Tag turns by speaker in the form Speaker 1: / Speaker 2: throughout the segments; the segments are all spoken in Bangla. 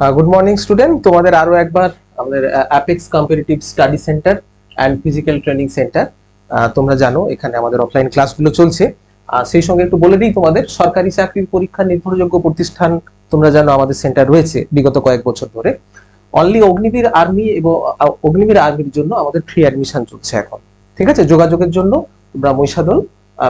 Speaker 1: গুড মর্নিং স্টুডেন্ট তোমাদের আরও একবার আমাদের apex competitive study centre and physical training centre তোমরা জানো এখানে আমাদের অফলাইন ক্লাসগুলো চলছে। আহ, সেই সঙ্গে একটু বলে দিই তোমাদের সরকারি চাকরির পরীক্ষা নির্ভরযোগ্য প্রতিষ্ঠান তোমরা জানো আমাদের সেন্টার রয়েছে বিগত কয়েক বছর ধরে। অনলি অগ্নিবীর আর্মি এবং অগ্নিবীর আর্মির জন্য আমাদের ফ্রি অ্যাডমিশন চলছে এখন। ঠিক আছে? যোগাযোগের জন্য তোমরা মহিষাদল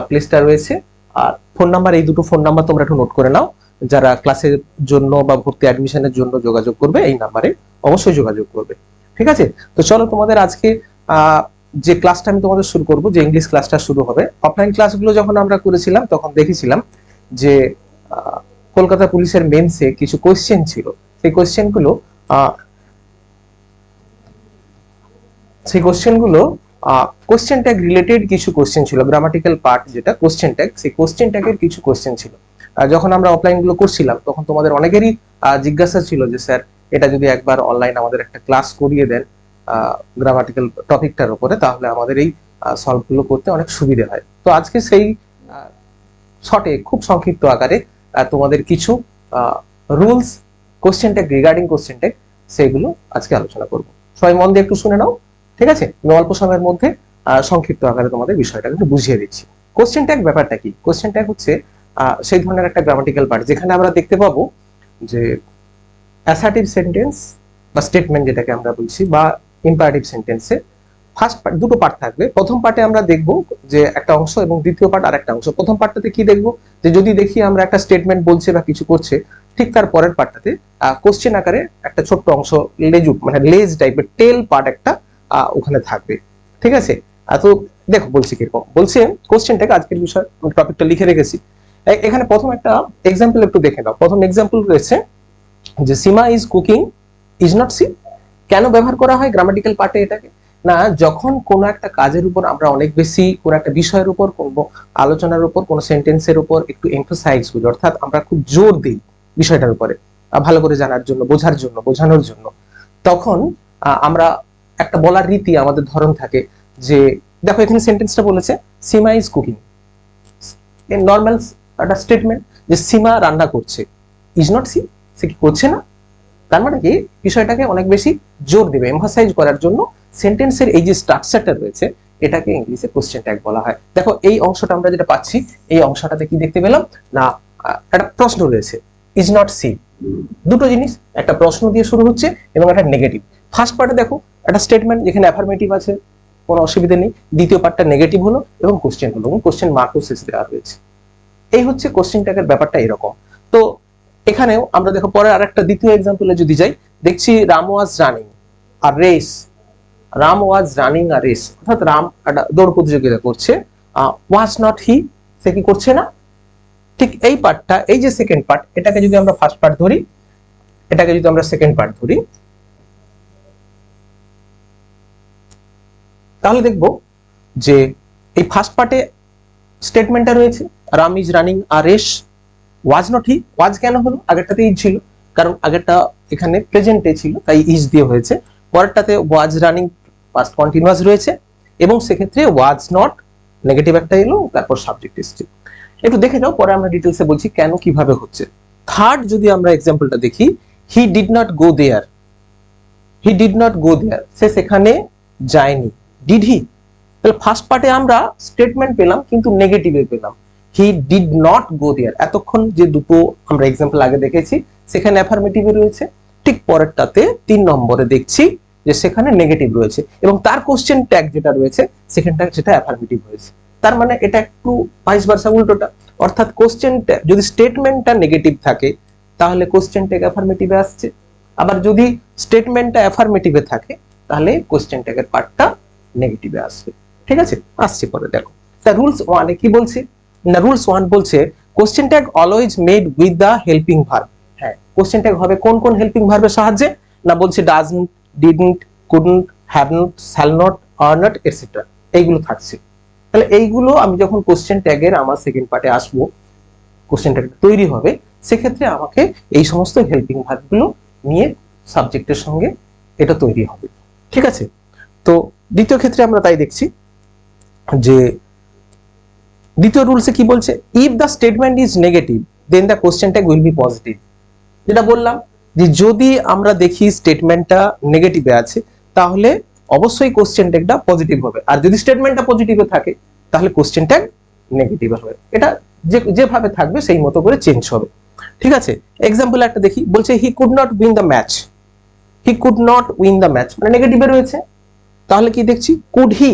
Speaker 1: প্লেসটা রয়েছে। আর ফোন নাম্বার এই দুটো ফোন নাম্বার তোমরা একটু নোট করে নাও। যারা ক্লাসের জন্য বা ভর্তি অ্যাডমিশনের জন্য যোগাযোগ করবে, এই নাম্বারে অবশ্যই যোগাযোগ করবে। ঠিক আছে? তো চলো তোমাদের আজকে যে ক্লাসটা আমি তোমাদের শুরু করব, যে ইংলিশ ক্লাসটা শুরু হবে অফলাইন ক্লাসগুলো যখন আমরা করেছিলাম, তখন দেখেছিলাম যে কলকাতা পুলিশের মেন্সে কিছু কোয়েশ্চেন ছিল। সেই কোয়েশ্চেনগুলো সেই কোয়েশ্চেনগুলো কোশ্চেন ট্যাগ রিলেটেড কিছু কোশ্চেন ছিল গ্রামাটিক্যাল পার্ট যেটা কোশ্চেন ট্যাগ সেই কোশ্চেন ট্যাগের কিছু কোশ্চেন ছিল। যখন আমরা অফলাইনগুলো করছিলাম, তখন তোমাদের অনেকেরই জিজ্ঞাসা ছিল যে, স্যার, এটা যদি একবার অনলাইন আমাদের একটা ক্লাস করিয়ে দেন গ্রামাটিক্যাল টপিকটার উপরে, তাহলে আমাদের এই সলভগুলো করতে অনেক সুবিধে হয়। তো আজকে সেই শর্টে খুব সংক্ষিপ্ত আকারে তোমাদের কিছু rules question tag regarding question tag সেইগুলো আজকে আলোচনা করব। সবাই মন দিয়ে একটু শুনে নাও, ঠিক আছে? আমি অল্প সময়ের মধ্যে সংক্ষিপ্ত আকারে তোমাদের বিষয়টা একটু বুঝিয়ে দিচ্ছি। কোশ্চেন ট্যাগ ব্যাপারটা কি? কোশ্চেন ট্যাগ হচ্ছে সেই ধরনের একটা গ্রামাটিক্যাল পার্ট যেখানে আমরা দেখতে পাবো যে অ্যাসার্টিভ সেন্টেন্স বা স্টেটমেন্ট যেটাকে আমরা বলছি বা ইম্পারেটিভ সেন্টেন্সে ফার্স্ট পার্ট দুটো পার্ট থাকবে। প্রথম পার্টে আমরা দেখব যে একটা অংশ এবং দ্বিতীয় পার্ট আর একটা অংশ। প্রথম পার্টটাতে কি দেখব? যে যদি দেখি আমরা একটা স্টেটমেন্ট বলছে বা কিছু করছে, ঠিক তার পরের পার্টটাতে কোশ্চেন আকারে একটা ছোট্ট অংশ, লেজু মানে লেজ টাইপের টেল পার্ট একটা ওখানে থাকবে। ঠিক আছে? তো দেখো, বলছি কীরকম? বলছে কোশ্চেনটাকে আজকের বিষয় টপিকটা লিখে রেখেছি। এখানে প্রথম একটা এক্সাম্পল একটু দেখে নাও। প্রথম এক্সাম্পল রয়েছে যে Seema is cooking is not she কেন ব্যবহার করা হয় গ্রামাটিক্যাল পার্টে এটাকে? না, যখন কোনো একটা কাজের উপর আমরা অনেক বেশি কোনো একটা বিষয়ের উপর, কোনো আলোচনার উপর, কোনো সেন্টেন্সের উপর একটু এমফোসাইজ করি, অর্থাৎ আমরা খুব জোর দিই বিষয়টার উপরে ভালো করে জানার জন্য, বোঝার জন্য, বোঝানোর জন্য। তখন আমরা একটা বলার রীতি আমাদের ধরন থাকে যে, দেখো এখানে সেন্টেন্সটা বলেছে সীমা ইজ কুকিং নর্মাল একটা স্টেটমেন্ট যে সীমা রান্না করছে। ইজ নট সি সে কি করছে না? তার মানে কি? বিষয়টাকে অনেক বেশি জোর দেবে এমফাসাইজ করার জন্য সেন্টেন্সের এই যে স্ট্রাকচারটা রয়েছে, এটাকে ইংলিশে কোশ্চেন ট্যাগ বলা হয়। দেখো, এই অংশটা আমরা যেটা পাচ্ছি, এই অংশটাতে কি দেখতে পেলাম? না একটা প্রশ্ন রয়েছে। ইজ নট সি দুটো জিনিস, একটা প্রশ্ন দিয়ে শুরু হচ্ছে এবং একটা নেগেটিভ ফার্স্ট পার্টে দেখো, একটা স্টেটমেন্ট যেখানে অ্যাফার্মেটিভ আছে, কোনো অসুবিধা নেই। দ্বিতীয় পার্টটা নেগেটিভ হলো এবং কোশ্চেন হলো এবং কোশ্চেন মার্কও শেষে দেওয়া রয়েছে এই হচ্ছে কোশ্চেন ট্যাগের ব্যাপারটা এরকম। তো এখানেও আমরা দেখো পরে আরেকটা দ্বিতীয় এক্সাম্পলে যদি যাই, দেখছি Ram was running a race Ram was running a race অর্থাৎ রাম একটা দৌড় প্রতিযোগিতা করছে। ওয়াজ নট হি সে কি করছে না? ঠিক এই পার্টটা এই যে সেকেন্ড পার্ট এটাকে যদি আমরা ফার্স্ট পার্ট ধরি, এটাকে যদি আমরা সেকেন্ড পার্ট ধরি, তাহলে দেখব যে এই ফার্স্ট পার্টে স্টেটমেন্টটা রয়েছে। Ram is running a race was not he was কেন হলো? আগেরটাতে ইজ ছিল। কারণ আগেরটা এখানে প্রেজেন্টে ছিল, তাই ইজ দিয়ে হয়েছে। পরেরটাতে ওয়াজ রানিং পাস্ট কন্টিনিউয়াস রয়েছে। এবং সেক্ষেত্রে ওয়াজ নট নেগেটিভ একটা এলো, তারপর সাবজেক্ট এসছে। একটু দেখে যাও, পরে আমরা ডিটেলসে বলছি কেন, কীভাবে হচ্ছে। থার্ড যদি আমরা এক্সাম্পলটা দেখি he did not go there he did not go there সে সেখানে যায়নি। ডিড হি তাহলে ফার্স্ট পার্টে আমরা স্টেটমেন্ট পেলাম, কিন্তু নেগেটিভে পেলাম। হি ডিড নট গো দেয়ার এতক্ষণ যে দুটো আমরা এক্সাম্পল আগে দেখেছি, সেখানে অ্যাফার্মেটিভে রয়েছে। ঠিক পরেরটাতে তিন নম্বরে দেখছি যে সেখানে নেগেটিভ রয়েছে। এবং তার কোশ্চেন ট্যাগ যেটা রয়েছে সেখানটা সেটা অ্যাফার্মেটিভ হয়েছে। তার মানে এটা একটু ভাইস ভার্সা উল্টোটা। অর্থাৎ কোশ্চেন যদি স্টেটমেন্টটা নেগেটিভ থাকে, তাহলে কোশ্চেন ট্যাগ অ্যাফার্মেটিভে আসছে। আবার যদি স্টেটমেন্টটা অ্যাফার্মেটিভে থাকে, তাহলে কোশ্চেন ট্যাগের পার্টটা নেগেটিভে আসবে। ঠিক আছে? আসছে পরে, দেখো। তা রুলস ওয়ানে কি বলছে? না রুলস ওয়ান বলছে question tag always made with the helping verb হ্যাঁ কোশ্চেন ট্যাগ হবে কোন কোন হেল্পিং ভার্বের সাহায্যে? না বলছে doesn't didn't couldn't have not shall not are not etcetera এইগুলো থাকছে। তাহলে এইগুলো আমি যখন কোশ্চেন ট্যাগের আমার সেকেন্ড পার্টে আসব কোশ্চেন ট্যাগ তৈরি হবে, সেক্ষেত্রে আমাকে এই সমস্ত হেল্পিং ভার্বগুলো নিয়ে সাবজেক্টের সঙ্গে এটা তৈরি হবে। ঠিক আছে? তো দ্বিতীয় ক্ষেত্রে আমরা তাই দেখছি। যে দ্বিতীয় রুলসে কি বলছে? If the statement is negative then the question tag will be positive যেটা বললাম যে যদি আমরা দেখি স্টেটমেন্টটা নেগেটিভে আছে, তাহলে অবশ্যই কোশ্চেন ট্যাগটা পজিটিভ হবে। আর যদি স্টেটমেন্টটা পজিটিভে থাকে, তাহলে কোশ্চেন ট্যাগ নেগেটিভ হবে। এটা যে, যেভাবে থাকবে, সেই মতো করে চেঞ্জ হবে। ঠিক আছে? এক্সাম্পল একটা দেখি। বলছে he could not win the match he could not win the match মানে নেগেটিভে রয়েছে। তাহলে কি দেখছি? Could he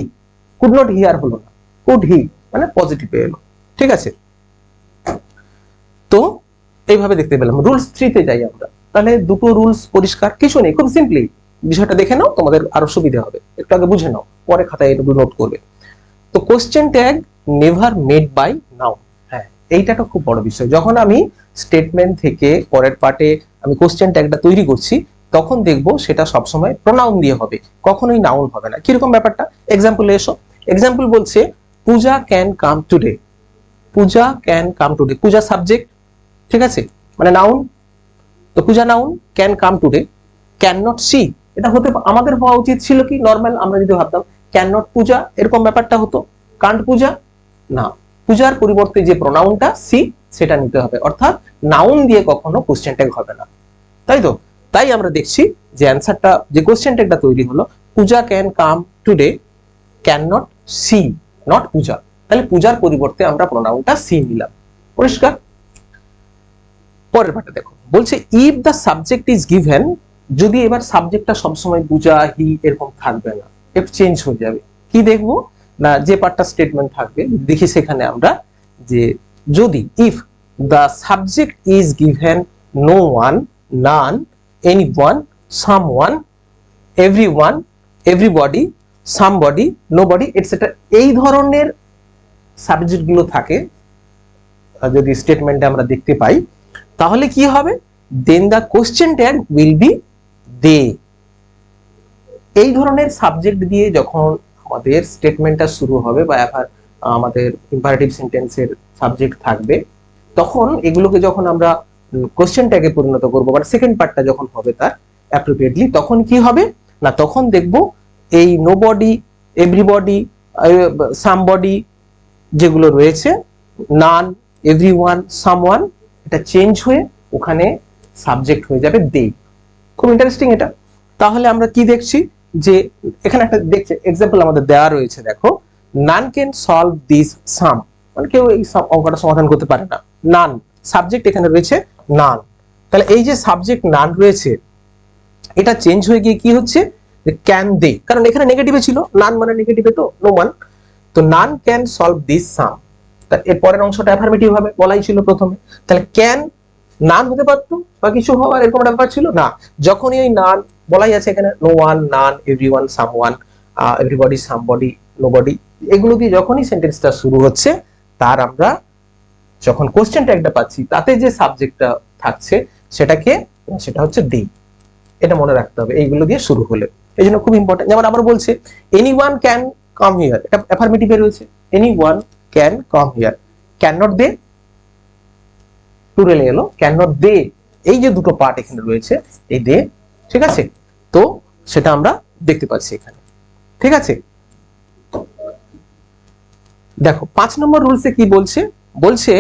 Speaker 1: could not here হলো না। কুড হি মানে পজিটিভে এলো। ঠিক আছে? তো এইভাবে দেখতে পেলাম। রুলস থ্রিতে যাই আমরা। তাহলে দুটো রুলস পরিষ্কার। কিছু নেই। খুব সিম্পলি বিষয়টা দেখে নাও, তোমাদের আরও সুবিধা হবে। একটু আগে বুঝে নাও। পরে খাতায় এটুকু নোট করবে। তো question tag never made by now হ্যাঁ এইটা একটা খুব বড় বিষয়। যখন আমি স্টেটমেন্ট থেকে পরের পার্টে আমি কোশ্চেন ট্যাগটা তৈরি করছি, তখন দেখব সেটা সবসময় প্রোনাউন দিয়ে হবে। কখনোই নাউন হবে না। কীরকম ব্যাপারটা? এক্সাম্পল এসো। এক্সাম্পল বলছে, Pooja can come today Pooja can come today Pooja subject ঠিক আছে? মানে নাউন তো Pooja noun can come today can not she এটা হতে আমাদের হওয়া উচিত ছিল কি? নর্মাল আমরা যদি ভাবতাম ক্যান নট পূজা এরকম ব্যাপারটা হতো। কান্ট পূজা? না। পূজার পরিবর্তে যে প্রোনাউনটা সি সেটা নিতে হবে। অর্থাৎ নাউন দিয়ে কখনো কোশ্চেন ট্যাগ হবে না। তাই তো? তাই আমরা দেখছি যে অ্যান্সারটা যে কোশ্চেন ট্যাগটা তৈরি হলো, Pooja can come today can not she not Pooja তাহলে পূজার পরিবর্তে আমরা প্রোনাউনটা সি নিলাম। পরিষ্কার? পরের পাটা দেখো। বলছে if the subject is given যদি এবার সাবজেক্টটা সবসময় পূজা হি এরকম থাকবে না একটু চেঞ্জ হয়ে যাবে। কি দেখব? না, যে পার্টটা স্টেটমেন্ট থাকবে, দেখি সেখানে আমরা যে যদি if the subject is given no one none anyone someone everyone everybody somebody nobody etcetera এই ধরনের সাবজেক্টগুলো থাকে যদি স্টেটমেন্টে আমরা দেখতে পাই, তাহলে কি হবে? Then the question tag will be they এই ধরনের সাবজেক্ট দিয়ে যখন আমাদের স্টেটমেন্টটা শুরু হবে বা আমাদের ইম্পারেটিভ সেন্টেন্সের সাবজেক্ট থাকবে, তখন এগুলোকে যখন আমরা কোশ্চেন ট্যাগে পরিণত করব বা সেকেন্ড পার্টটা যখন হবে তার অ্যাপ্রোপ্রিয়েটলি তখন কি হবে? না, তখন দেখব এই নো বডি এভরিবডি সামবডি যেগুলো রয়েছে নান এভরি ওয়ান সামওয়ান এটা চেঞ্জ হয়ে ওখানে সাবজেক্ট হয়ে যাবে দে খুব ইন্টারেস্টিং এটা। তাহলে আমরা কি দেখছি? যে এখানে একটা, দেখছে এক্সাম্পল আমাদের দেওয়া রয়েছে, দেখো। None can solve this some মানে কেউ এই অঙ্কটা সমাধান করতে পারে না। নান সাবজেক্ট এখানে রয়েছে নান তাহলে এই যে সাবজেক্ট নান রয়েছে, এটা চেঞ্জ হয়ে গিয়ে কি হচ্ছে? ক্যান দে কারণ এখানে নেগেটিভে ছিল নান মানে নেগেটিভে তো নো ওয়ান তো none can solve this some এর পরের অংশটা অ্যাফার্মেটিভ হবে, বলাই ছিল প্রথমে। তাহলে ক্যান নান হতে পারতো বা কিছু হওয়ার এরকম একটা ব্যাপার ছিল? না। যখনই ওই নান বলাই আছে এখানে no one none everyone someone everybody somebody nobody এগুলো দিয়ে যখনই সেন্টেন্সটা শুরু হচ্ছে, তার আমরা যখন কোশ্চেন ট্যাগটা পাচ্ছি, তাতে যে সাবজেক্টটা থাকছে, সেটাকে, সেটা হচ্ছে দি এটা মনে রাখতে হবে। এইগুলো দিয়ে শুরু হলে। এই জন্য খুব ইম্পর্টেন্ট যেমন আবার বলছে anyone can come here এটা অ্যাফার্মেটিভে রয়েছে anyone can come here can not they to প্লুরালে এলো ক্যান নট দে এই যে দুটো পার্ট এখানে রয়েছে, এই দে ঠিক আছে? তো সেটা আমরা দেখতে পাচ্ছি এখানে, ঠিক আছে? দেখো, পাঁচ নম্বর রুলসে কি বলছে? বলছে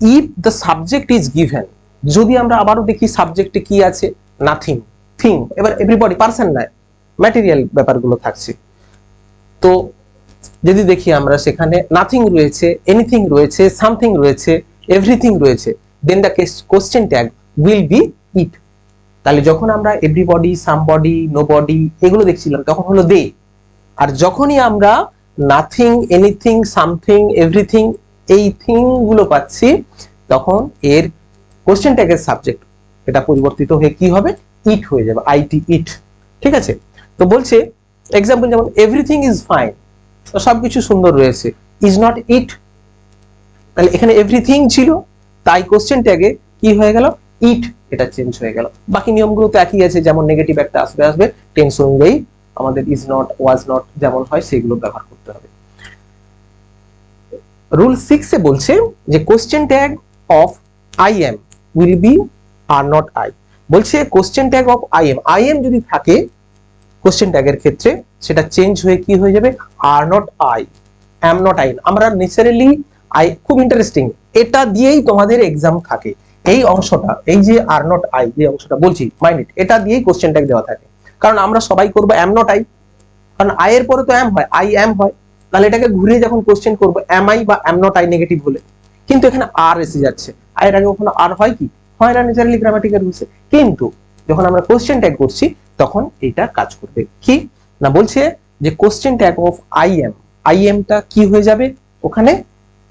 Speaker 1: if the subject is given যদি আমরা আবারও দেখি সাবজেক্টে কি আছে? নাথিং থিং এবার এভরিবডি পার্সন নয় ম্যাটেরিয়াল ব্যাপারগুলো থাকছে। তো যদি দেখি আমরা সেখানে নাথিং রয়েছে এনিথিং রয়েছে সামথিং রয়েছে এভরিথিং রয়েছে then the question tag will be it তাহলে যখন আমরা এভরিবডি সামবডি নো বডি এগুলো দেখছিলাম, তখন হলো দে আর যখনই আমরা নাথিং এনিথিং সামথিং এভরিথিং এই থিংগুলো পাচ্ছি, তখন এর কোশ্চেন ট্যাগের সাবজেক্ট এটা পরিবর্তিত হয়ে কি হবে? ইট হয়ে যাবে আইটি ইট ঠিক আছে? তো বলছে এক্সাম্পল যেমন এভরিথিং ইজ ফাইন সবকিছু সুন্দর রয়েছে। ইজ নট ইট তাহলে এখানে এভরিথিং ছিল, তাই কোশ্চেন ট্যাগে কি হয়ে গেল? ইট এটা চেঞ্জ হয়ে গেল। বাকি নিয়মগুলো তো একই আছে, যেমন নেগেটিভ একটা আসবে আসবে টেন্স অনুযায়ী আমাদের ইজ নট ওয়াজ নট যেমন হয়, সেগুলো ব্যবহার করতে হবে। রুল সিক্সে বলছে যে question tag of I am will be are not I বলছে question tag of I am I am যদি থাকে কোশ্চেন ট্যাগের ক্ষেত্রে সেটা চেঞ্জ হয়ে কি হয়ে যাবে? Are not I am not I আমরা ন্যাচারালি আই খুব ইন্টারেস্টিং এটা দিয়েই তোমাদের এক্সাম থাকে। এই অংশটা, এই যে আর নট আই যে অংশটা বলছি মাইন্ড এটা দিয়েই কোশ্চেন ট্যাগ দেওয়া থাকে। কারণ আমরা সবাই করব এম নট আই কারণ আই এর পরে তো এম হয় আই এম হয়। তাহলে এটাকে ঘুরিয়ে যখন কোশ্চেন করব এম আই বা এম নট আই নেগেটিভ হলে। কিন্তু এখানে আর এসে যাচ্ছে। আর এর আগে কখনো আর হয় কি? হয় না নেচারালি গ্রামাটিক্যাল রুলসে কিন্তু যখন আমরা কোশ্চেন ট্যাগ করছি তখন এটা কাজ করবে। কি? না বলছে যে question tag of I am I এমটা কি হয়ে যাবে? ওখানে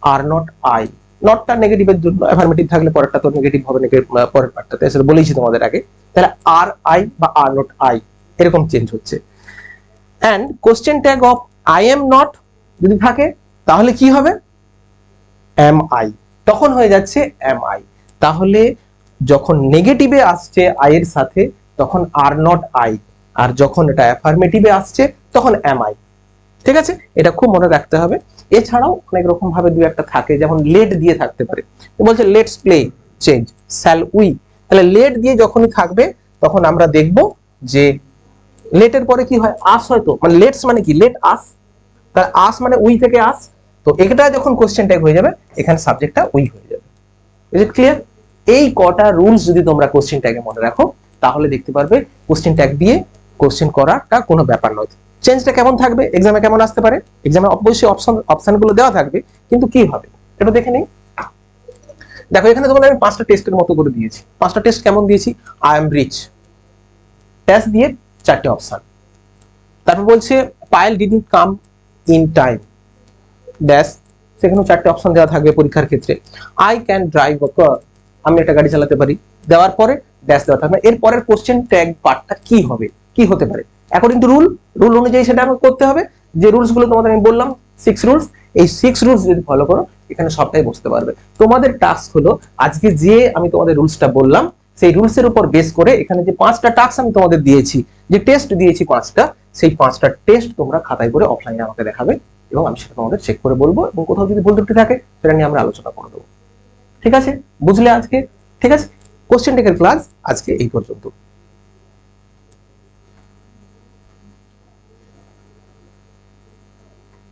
Speaker 1: আর নট আই নটটা নেগেটিভের জন্য অ্যাফার্মেটিভ থাকলে পরেরটা তো নেগেটিভ হবে আহ, পরের পার্টটাতে সেটা বলেইছি তোমাদের আগে। তাহলে আর আই বা আর নট আই এরকম চেঞ্জ হচ্ছে। And question tag of I am not যদি থাকে তাহলে কি হবে? এম আই তখন হয়ে যাচ্ছে এম আই তাহলে যখন নেগেটিভে আসছে আই এর সাথে তখন আর নট আই। আর যখন এটা অ্যাফার্মেটিভে আসছে, তখন এম আই ঠিক আছে? এটা খুব মনে রাখতে হবে। এছাড়াও অনেক রকম ভাবে দুই একটা থাকে, যেমন লেট দিয়ে থাকতে পারে। বলছে let's play change shall we তাহলে লেট দিয়ে যখনই থাকবে, তখন আমরা দেখব যে লেটের পরে কি হয়? আস হয়তো। মানে লেটস মানে কি? লেট আস তাহলে আস মানে উই থেকে আস তো এটা যখন কোশ্চেন ট্যাগ হয়ে যাবে, এখানে সাবজেক্টটা উই হয়ে যাবে। ইজ ইট ক্লিয়ার এই কটা রুলস যদি তোমরা কোশ্চেন ট্যাগে মনে রাখো তাহলে দেখতে পারবে কোশ্চেন ট্যাগ দিয়ে কোশ্চেন করাটা কোনো ব্যাপার নয়। চেঞ্জটা কেমন থাকবে? এক্সামে কেমন আসতে পারে? এক্সামে অবশ্যই অপশন অপশনগুলো দেওয়া থাকবে, কিন্তু কি হবে? এটা দেখে নেই। দেখো, এখানে তোমাদের আমি পাঁচটা টেস্টের মতো করে দিয়েছি। পাঁচটা টেস্ট কেমন দিয়েছি? আই এম রিচ টেস্ট দিয়ে চারটে অপশন তারপর বলছে Payel didn't come in time dash সেখানেও চারটে অপশন দেওয়া থাকবে পরীক্ষার ক্ষেত্রে। আই ক্যান ড্রাইভ আমি একটা গাড়ি চালাতে পারি। দেওয়ার পরে ড্যাশ দেওয়া থাকবে। এর পরের কোশ্চেন ট্যাগ পার্টটা কি হবে? কি হতে পারে? অ্যাকর্ডিং টু রুল রুল অনুযায়ী সেটা আমাকে করতে হবে। যে রুলসগুলো তোমাদের আমি বললাম সিক্স রুলস এই সিক্স রুলস যদি ফলো করো, এখানে সবটাই বুঝতে পারবে। তোমাদের টাস্ক হলো, আজকে যে আমি তোমাদের রুলসটা বললাম, সেই রুলস এর উপর বেস করে এখানে যে পাঁচটা টাস্ক আমি তোমাদের দিয়েছি, যে টেস্ট দিয়েছি পাঁচটা, সেই পাঁচটা টেস্ট তোমরা খাতায় করে অফলাইনে আমাকে দেখাবে এবং আমি সেটা তোমাদের চেক করে বলব এবং কোথাও যদি ভুল ত্রুটি থাকে, সেটা নিয়ে আমরা আলোচনা করে দেবো। ঠিক আছে? বুঝলে আজকে? ঠিক আছে? কোশ্চেন টেকের ক্লাস আজকে এই পর্যন্ত।